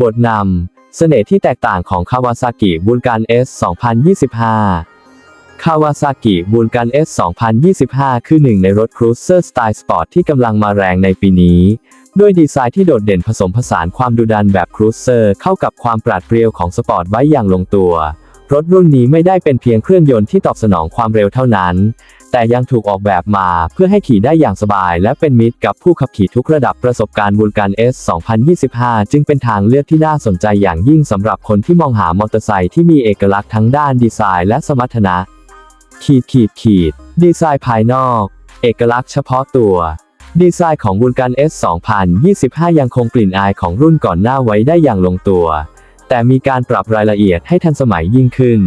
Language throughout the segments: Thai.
บทนำ เสน่ห์ที่แตกต่างของคาวาซากิบูลการ S 2025 คาวาซากิบูลการ S 2025 คือหนึ่งในรถครูเซอร์สไตล์สปอร์ตที่กำลังมาแรงในปีนี้ ด้วยดีไซน์ที่โดดเด่นผสมผสานความดุดันแบบครูเซอร์เข้ากับความปราดเปรียวของสปอร์ตไว้อย่างลงตัว รถรุ่นนี้ไม่ได้เป็นเพียงเครื่องยนต์ที่ตอบสนองความเร็วเท่านั้น แต่ยังถูกออกแบบมาเพื่อให้ขี่ได้อย่างสบาย และเป็นมิตรกับผู้ขับขี่ทุกระดับประสบการณ์วูลการ S 2025 จึงเป็นทางเลือกที่น่าสนใจอย่างยิ่งสำหรับคนที่มองหามอเตอร์ไซค์ที่มีเอกลักษณ์ทั้งด้านดีไซน์และสมรรถนะ ขีดขีดขีด ดีไซน์ภายนอก เอกลักษณ์เฉพาะตัวดีไซน์ของวูลการ S 2025 ยังคงกลิ่นอายของรุ่นก่อนหน้าไว้ได้อย่างลงตัว แต่มีการปรับรายละเอียดให้ทันสมัยยิ่งขึ้น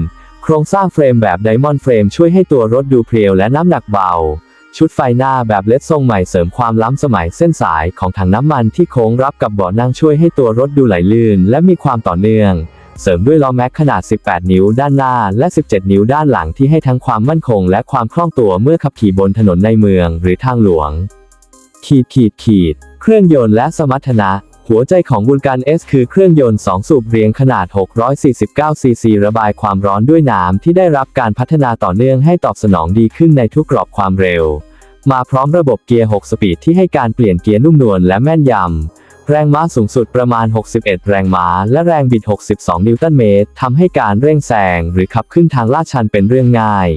โครงสร้างเฟรมแบบไดมอนด์เฟรมช่วยให้ตัวรถดูเพรียวและน้ำหนักเบา ชุดไฟหน้าแบบเลดทรงใหม่เสริมความล้ำสมัยเส้นสายของถังน้ำมันที่โค้งรับกับเบาะนั่งช่วยให้ตัวรถดูไหลลื่น และมีความต่อเนื่อง เสริมด้วยล้อแม็กขนาด 18 นิ้วด้านหน้า และ 17 นิ้วด้านหลังที่ให้ทั้งความมั่นคง และความคล่องตัวเมื่อขับขี่บนถนนในเมือง หรือทางหลวง ขีดขีดขีด เครื่องยนต์และสมรรถนะ หัวใจของบูลการ S คือเครื่องยนต์ 2 สูบเรียงขนาด 649 ซีซี ระบายความร้อนด้วยน้ำที่ได้รับการพัฒนาต่อเนื่องให้ตอบสนองดีขึ้นในทุกกรอบความเร็ว มาพร้อมระบบเกียร์ 6 สปีดที่ให้การเปลี่ยนเกียร์นุ่มนวลและแม่นยำ แรงม้าสูงสุดประมาณ 61 แรงม้า และแรงบิด 62 นิวตันเมตรทำให้การเร่งแซงหรือขับขึ้นทางลาดชันเป็นเรื่องง่าย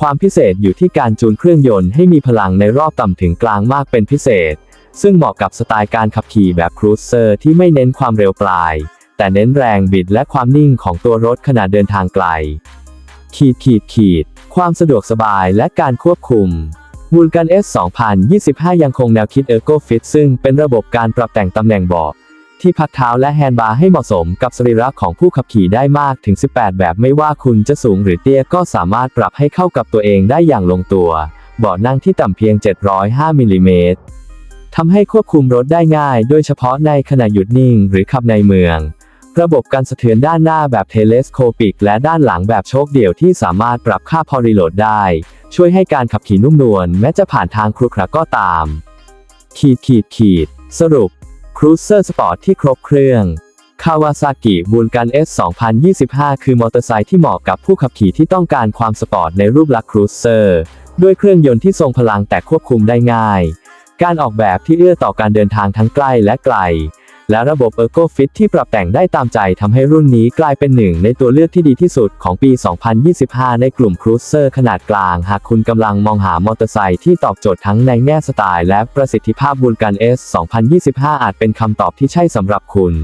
ความพิเศษอยู่ที่การจูนเครื่องยนต์ให้มีพลังในรอบต่ำถึงกลางมากเป็นพิเศษ ซึ่งเหมาะกับสไตล์การขับขี่แบบครูเซอร์ที่ไม่เน้นความเร็วปลาย แต่เน้นแรงบิดและความนิ่งของตัวรถขณะเดินทางไกล ขีดขีดขีด ความสะดวกสบายและการควบคุมวูลกัน S 2025 ยังคงแนวคิด Ergo Fit ซึ่งเป็นระบบการปรับแต่งตำแหน่งเบาะที่พักเท้าและแฮนด์บาร์ให้เหมาะสมกับสรีระของผู้ขับขี่ได้มากถึง 18 แบบไม่ว่าคุณจะสูงหรือเตี้ยก็สามารถปรับให้เข้ากับตัวเองได้อย่างลงตัว เบาะนั่งที่ต่ำเพียง 705มิลลิเมตร ทำให้ควบคุมรถได้ง่าย โดยเฉพาะในขณะหยุดนิ่ง หรือขับในเมือง ระบบการสะเทือนด้านหน้าแบบเทเลสโคปิก และด้านหลังแบบโชคเดี่ยวที่สามารถปรับค่าพอรีโหลดได้ ช่วยให้การขับขี่นุ่มนวลแม้จะผ่านทางครุขระก็ตาม ขีดขีดขีด สรุปครูเซอร์สปอร์ตที่ครบเครื่องคาวาซากิบูลกัน S 2025 คือมอเตอร์ไซค์ที่เหมาะกับผู้ขับขี่ที่ต้องการความสปอร์ตในรูปลักษณ์ครูเซอร์ ด้วยเครื่องยนต์ที่ทรงพลังแต่ควบคุมได้ง่าย การออกแบบที่เอื้อต่อการเดินทางทั้งใกล้และไกล และระบบ Ergo Fit ที่ปรับแต่งได้ตามใจทำให้รุ่นนี้กลายเป็นหนึ่งในตัวเลือกที่ดีที่สุดของปี 2025 ในกลุ่มครูเซอร์ขนาดกลาง หากคุณกำลังมองหามอเตอร์ไซค์ที่ตอบโจทย์ทั้งในแง่สไตล์และประสิทธิภาพบูลกัน S 2025 อาจเป็นคำตอบที่ใช่สำหรับคุณ